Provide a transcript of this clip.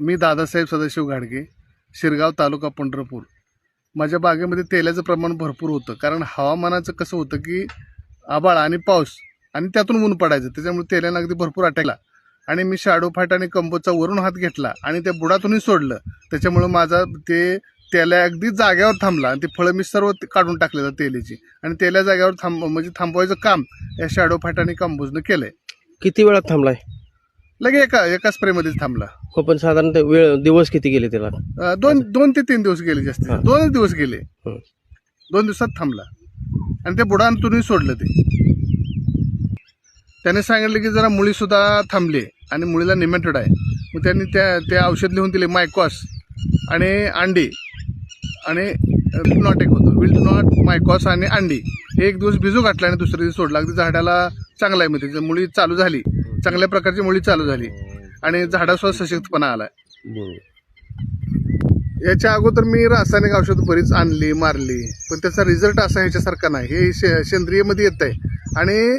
मी दादासाहेब सदाशिव घाडगे शिरगाव तालुका पंढरपूर. माझ्या बागेमध्ये तेलाचं प्रमाण भरपूर होतं. कारण हवामानाचं कसं होतं की आबाळ आणि पाऊस आणि त्यातून ऊन पडायचं. त्याच्यामुळे तेलानं अगदी भरपूर अटकला आणि मी शाडो फाट आणि कंबोचा वरून हात घेतला आणि त्या बुडातूनही सोडलं. त्याच्यामुळं माझा ते तेला अगदी जाग्यावर थांबला आणि ते फळं मी सर्व काढून टाकलेलं तेलीची. आणि तेल्या जाग्यावर थांब म्हणजे थांबवायचं काम या शाडो फाट आणि केलं आहे किती वेळात थांबलाय? लगे एका एका स्प्रेमध्येच थांबला. हो पण साधारणतः वेळ दिवस किती गेले त्याला? अं, दोन दोन ते तीन दिवस गेले जास्त हा. दोनच दिवस गेले. हं. दोन दिवसात थांबला. आणि ते बुडांतूनही सोडलं ते. त्याने सांगितलं की जरा मुळी सुद्धा थांबली आणि मुळीला निमेटेड आहे. मग त्यांनी त्या ते औषध लिहून दिले मायकॉस आणि अंडी. आणि नॉट एक होतं. विल्ड नॉट मायकॉस आणि अंडी. हे एक दिवस भिजू घातला आणि दुसऱ्या दिवस सोडला. अगदी झाडाला चांगला आहे म्हणजे त्याची मुळी चालू झाली चांगल्या प्रकारची मुळी चालू झाली. आणि झाडासुद्धा सशक्तपणा आला याच्या अगोदर मी रासायनिक औषध बरीच आणली मारली. पण त्याचा रिझल्ट असा ह्याच्यासारखा नाही. हे सेंद्रियमध्ये येत आहे आणि